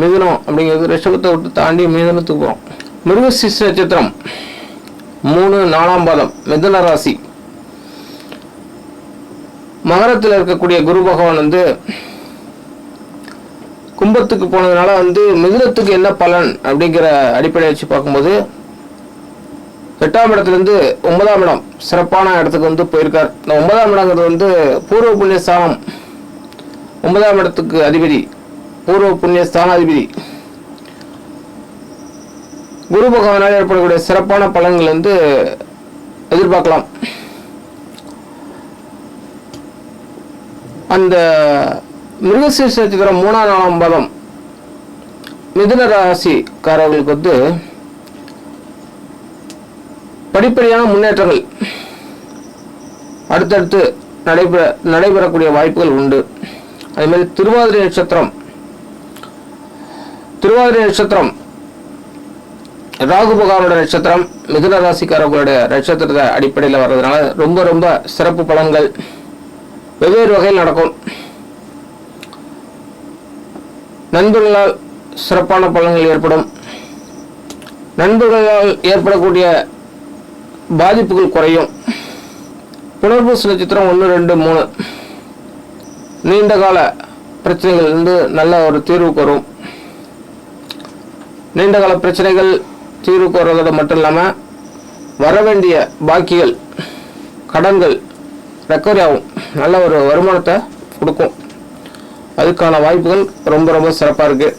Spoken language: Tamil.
மிதுனம் அப்படிங்கிறது ரிஷபத்தை விட்டு தாண்டி மிதுனத்துக்கு போகிறோம் மிருகசிஷ நட்சத்திரம். மூணு நாலாம் பாதம் மிதுன ராசி. மகரத்தில் இருக்கக்கூடிய குரு பகவான் வந்து கும்பத்துக்கு போனதுனால வந்து மிதுனத்துக்கு என்ன பலன் அப்படிங்கிற அடிப்படையை வச்சு பார்க்கும்போது எட்டாம் இடத்துலேருந்து ஒன்பதாம் இடம் சிறப்பான இடத்துக்கு வந்து போயிருக்கார். இந்த ஒன்பதாம் இடங்கிறது வந்து பூர்வ புண்ணிய ஸ்தானம் ஒன்பதாம் இடத்துக்கு அதிபதி பூர்வ புண்ணிய ஸ்தானாதிபதி. குரு பகவானால் ஏற்படக்கூடிய சிறப்பான பலன்கள் வந்து எதிர்பார்க்கலாம். அந்த மிருகசீர்ஷ நட்சத்திரம் மூணாம் நாளாம் பதம் மிதுன ராசிக்காரர்களுக்கு வந்து படிப்படியான முன்னேற்றங்கள் அடுத்தடுத்து நடைபெற நடைபெறக்கூடிய வாய்ப்புகள் உண்டு. அதே மாதிரி திருவாதிரை நட்சத்திரம். திருவாதிரை நட்சத்திரம் ராகு பகவானோட நட்சத்திரம் மிதுன ராசிக்காரர்களுடைய நட்சத்திரத்தை அடிப்படையில் வர்றதுனால ரொம்ப ரொம்ப சிறப்பு பலன்கள் வெவ்வேறு வகையில் நடக்கும். நண்பர்களால் சிறப்பான பலன்கள் ஏற்படும். நண்பர்களால் ஏற்படக்கூடிய பாதிப்புகள் குறையும். புனர்பூச நட்சத்திரம் ஒன்று ரெண்டு மூணு. நீண்ட கால பிரச்சனைகள் வந்து நல்ல ஒரு தீர்வுக்கு வரும் நீண்ட கால பிரச்சனைகள் தீர்வுக்கு வர்றதோட மட்டும் இல்லாமல் வர வேண்டிய பாக்கிகள் கடன்கள் ரெக்கவரி ஆகும். நல்ல ஒரு வருமானத்தை கொடுக்கும். அதுக்கான வாய்ப்புகள் ரொம்ப ரொம்ப சிறப்பாக இருக்குது